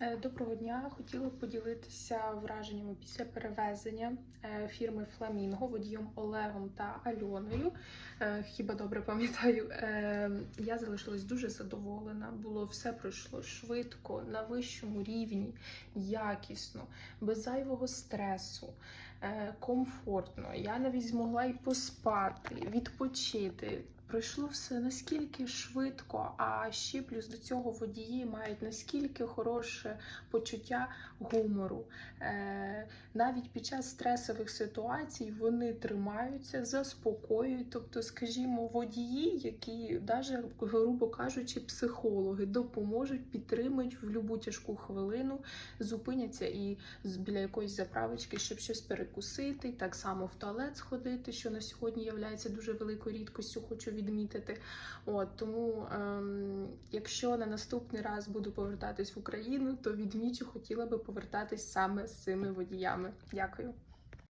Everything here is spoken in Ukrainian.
Е, Доброго дня. Хотіла поділитися враженнями після перевезення е, фірми Фламінго водієм Олегом та Альоною. Е, Хіба добре пам'ятаю, я залишилась дуже задоволена. Було все пройшло швидко, на вищому рівні, якісно, без зайвого стресу, комфортно. Я навіть змогла і поспати, відпочити. Пройшло все наскільки швидко, а ще плюс до цього водії мають наскільки хороше почуття гумору. Е, навіть під час стресових ситуацій вони тримаються, заспокоюють. Тобто, скажімо, водії, які навіть, грубо кажучи, психологи допоможуть, підтримують в будь-яку тяжку хвилину, зупиняться і біля якоїсь заправочки, щоб щось перекусити, так само в туалет сходити, що на сьогодні є дуже великою рідкістю, хочу відмітити. От тому, ем, якщо на наступний раз буду повертатись в Україну, то відмічу, хотіла би повертатись саме з цими водіями. Дякую.